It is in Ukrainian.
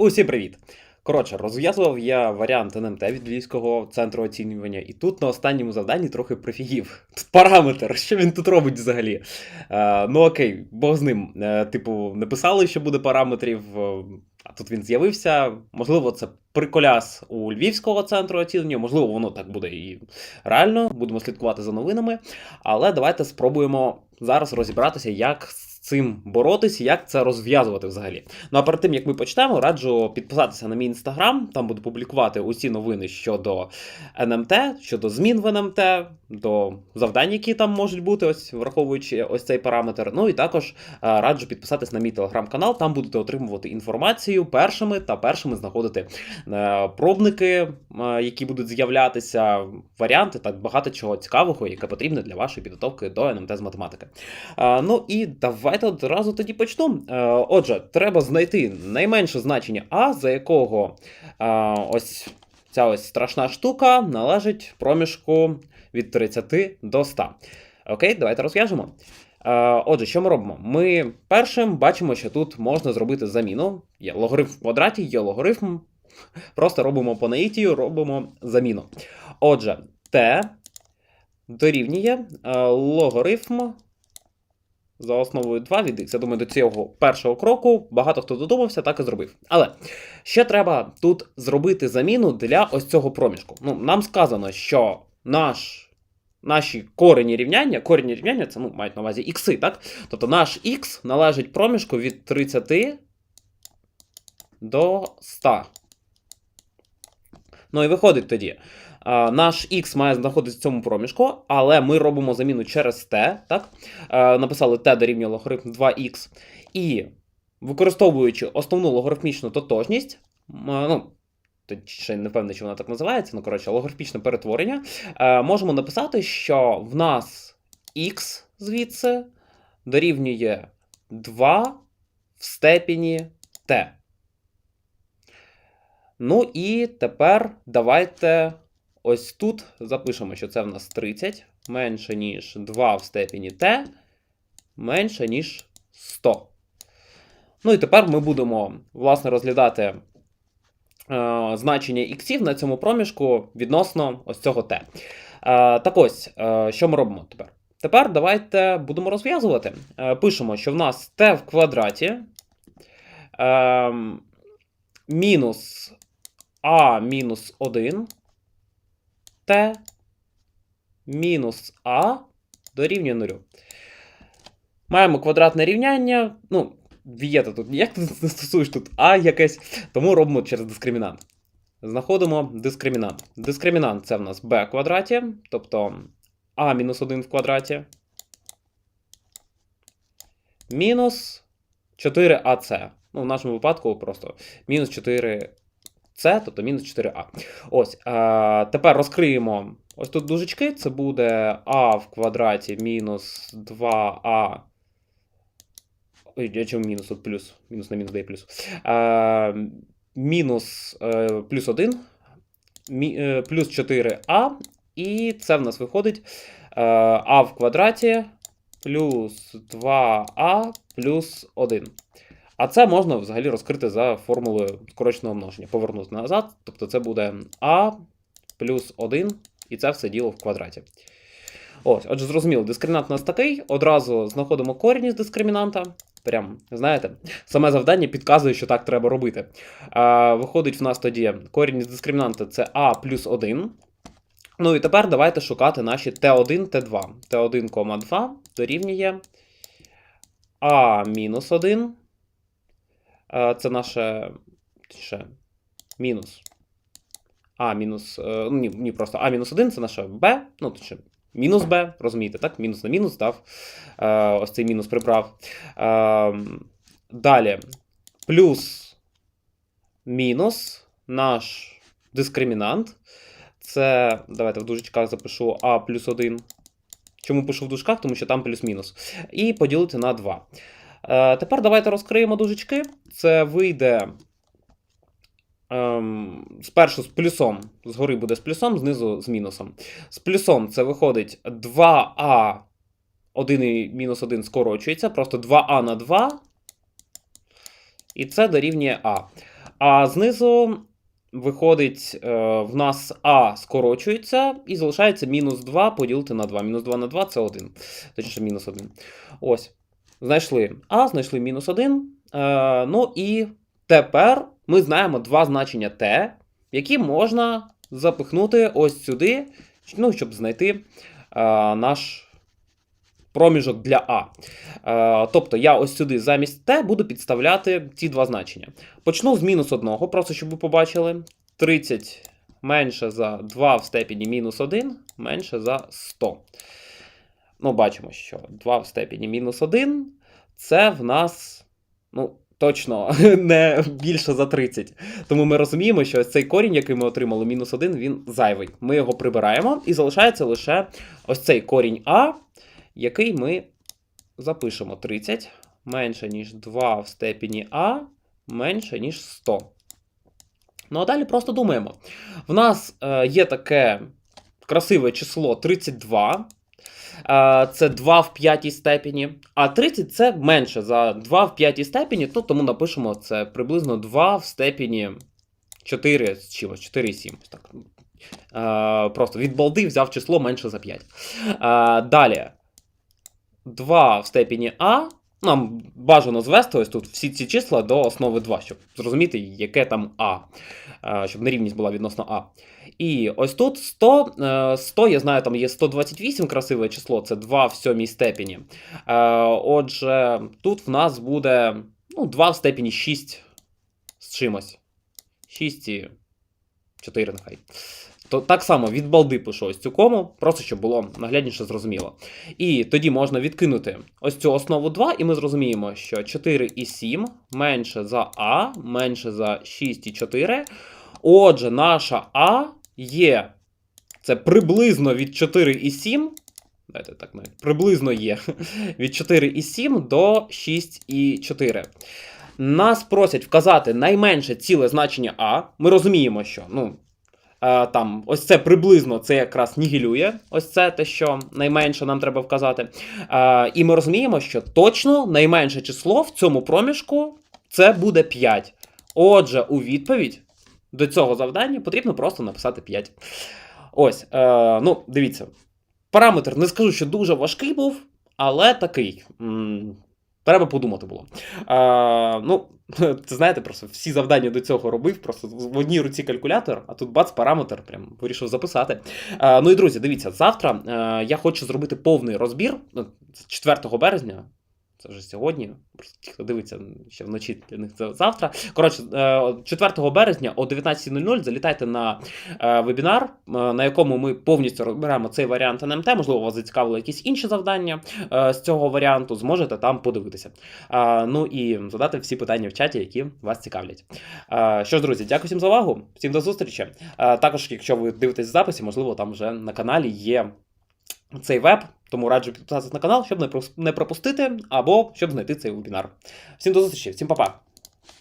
Усім привіт! Коротше, розв'язував я варіант НМТ від Львівського центру оцінювання, і тут на останньому завданні трохи прифігів. Тут параметр, що він тут робить взагалі? Е, ну окей, Бог з ним. Е, типу, написали, що буде параметрів, е, а тут він з'явився. Можливо, це приколяс у Львівського центру оцінювання, можливо, воно так буде і реально. Будемо слідкувати за новинами. Але давайте спробуємо зараз розібратися, як з цим боротися, як це розв'язувати взагалі. Ну а перед тим як ми почнемо, раджу підписатися на мій інстаграм. Там буду публікувати усі новини щодо НМТ, щодо змін в НМТ, до завдань, які там можуть бути, ось враховуючи ось цей параметр. Ну і також е, раджу підписатись на мій телеграм-канал. Там будете отримувати інформацію першими та першими знаходити е, пробники, е, які будуть з'являтися, варіанти та багато чого цікавого, яке потрібне для вашої підготовки до НМТ з математики. Ну і давайте одразу тоді почну. Е, Отже, треба знайти найменше значення А, за якого е, ось ця ось страшна штука належить проміжку від 30 до 100. Окей, давайте розв'яжемо. Е, Отже, що ми робимо? Ми першим бачимо, що тут можна зробити заміну. Є логарифм в квадраті, є логарифм. Просто робимо по наїтію, робимо заміну. Отже, t дорівнює логарифм за основою 2 від x. Я думаю, до цього першого кроку багато хто додумався, так і зробив. Але ще треба тут зробити заміну для ось цього проміжку. Ну, нам сказано, що наш. Наші корені рівняння, корені рівняння це ну, мають на увазі ікси, так? Тобто наш х належить проміжку від 30 до 100. Ну і виходить тоді. Наш х має знаходитися в цьому проміжку, але ми робимо заміну через t, так? Написали t дорівнює логарифм 2х. І використовуючи основну логарифмічну тотожність, ну, ще не впевнений, чи вона так називається, ну, коротше, логарифмічне перетворення, можемо написати, що в нас х звідси дорівнює 2 в степені t. Ну і тепер давайте ось тут запишемо, що це в нас 30 менше, ніж 2 в степені t, менше, ніж 100. Ну і тепер ми будемо, власне, розглядати е, значення іксів на цьому проміжку відносно ось цього t. Е, так ось, е, що ми робимо тепер? Тепер давайте будемо розв'язувати. Е, пишемо, що в нас t в квадраті е, мінус а мінус 1 мінус а дорівнює 0. Маємо квадратне рівняння. Ну, вієта тут ніяк не стосуєш тут а якесь, тому робимо через дискримінант. Знаходимо дискримінант. Дискримінант це в нас b квадраті, тобто а мінус 1 в квадраті. Мінус 4ac. Ну, в нашому випадку просто мінус 4 це, тобто мінус 4а. Ось. А, Тепер розкриємо ось тут дужечки. Це буде а в квадраті мінус 2а. Ой, чому мінус тут плюс? Мінус на мінус дає плюс. А, мінус е, плюс 1, мі, е, плюс 4а. І це в нас виходить е, а в квадраті плюс 2а плюс 1. А це можна взагалі розкрити за формулою скороченого множення. Повернути назад. Тобто це буде а плюс 1, і це все діло в квадраті. Ось, отже, зрозуміло, дискримінант у нас такий. Одразу знаходимо корінь із дискримінанта. Прям, знаєте, саме завдання підказує, що так треба робити. А, Виходить в нас тоді корінь із дискримінанта це а плюс 1. Ну і тепер давайте шукати наші Т1, Т2. Т1, 2 дорівнює а мінус 1. Це наше ще мінус. А мінус. е, Ну, ні, ні, просто А мінус 1 це наше Б. Ну, точніше, мінус Б, розумієте, так? Мінус на мінус дав. Е, Ось цей мінус прибрав. Е, Далі. Плюс мінус наш дискримінант. Це. Давайте в дужечках запишу А плюс 1. Чому пишу в дужках? Тому що там плюс-мінус. І поділити на 2. Е, Тепер давайте розкриємо дужечки. Це вийде ем, спершу з плюсом. Згори буде з плюсом, знизу з мінусом. З плюсом це виходить 2а. 1 і мінус 1 скорочується. Просто 2а на 2. І це дорівнює А. А знизу виходить, е, в нас А скорочується і залишається мінус 2 поділити на 2. Мінус 2 на 2 це 1. Точніше, мінус 1. Ось. Знайшли А, знайшли мінус 1. Е, ну і тепер ми знаємо два значення Т, які можна запихнути ось сюди, ну, щоб знайти е, наш проміжок для А. Е, тобто я ось сюди замість Т буду підставляти ці два значення. Почну з мінус 1, просто щоб ви побачили. 30 менше за 2 в степені мінус 1 менше за 100. Ну, бачимо, що 2 в степені мінус 1 це в нас, ну, точно не більше за 30. Тому ми розуміємо, що ось цей корінь, який ми отримали, мінус 1, він зайвий. Ми його прибираємо, і залишається лише ось цей корінь А, який ми запишемо 30 менше, ніж 2 в степені А, менше, ніж 100. Ну а далі просто думаємо. В нас е, є таке красиве число 32. Це 2 в п'ятій степені. А 30 це менше за 2 в п'ятій степені, то тому напишемо це приблизно 2 в степені 4 з чимось, 4,7. Ось Так. Просто від балди взяв число менше за 5. Е, Далі. 2 в степені А. Нам бажано звести ось тут всі ці числа до основи 2, щоб зрозуміти, яке там А, е, щоб нерівність була відносно А. І ось тут 100, е, 100, я знаю, там є 128 красиве число, це 2 в сьомій степені. Е, Отже, тут в нас буде ну, 2 в степені 6 з чимось. 6 і 4 нехай. То так само від балди пишу ось цю кому, просто щоб було наглядніше зрозуміло. І тоді можна відкинути ось цю основу 2, і ми зрозуміємо, що 4 і 7 менше за А, менше за 6 і 4. Отже, наша А є. Це приблизно від 4 і 7. Дайте так навіть. Приблизно є від 4 і 7 до 6 і 4. Нас просять вказати найменше ціле значення А. Ми розуміємо, що ну, там ось це приблизно це якраз нігілює. Ось це те, що найменше нам треба вказати. Е, і ми розуміємо, що точно найменше число в цьому проміжку це буде 5. Отже, у відповідь до цього завдання потрібно просто написати 5. Ось, е, ну, дивіться. Параметр не скажу, що дуже важкий був, але такий. Треба подумати було. А, ну, це знаєте, просто всі завдання до цього робив. Просто в одній руці калькулятор, а тут бац, параметр, прям вирішив записати. А, ну і друзі, дивіться, завтра а, я хочу зробити повний розбір ну, 4 березня. Це вже сьогодні. Ті, хто дивиться ще вночі для них це завтра. Коротше, е, 4 березня о 19.00 залітайте на е, вебінар, е, на якому ми повністю розберемо цей варіант НМТ. Можливо, вас зацікавили якісь інші завдання е, з цього варіанту. Зможете там подивитися. Е, Ну і задати всі питання в чаті, які вас цікавлять. Е, Що ж, друзі, дякую всім за увагу. Всім до зустрічі. Е, Також, якщо ви дивитесь записі, можливо, там вже на каналі є цей веб, тому раджу підписатися на канал, щоб не пропустити, або щоб знайти цей вебінар. Всім до зустрічі, всім па-па!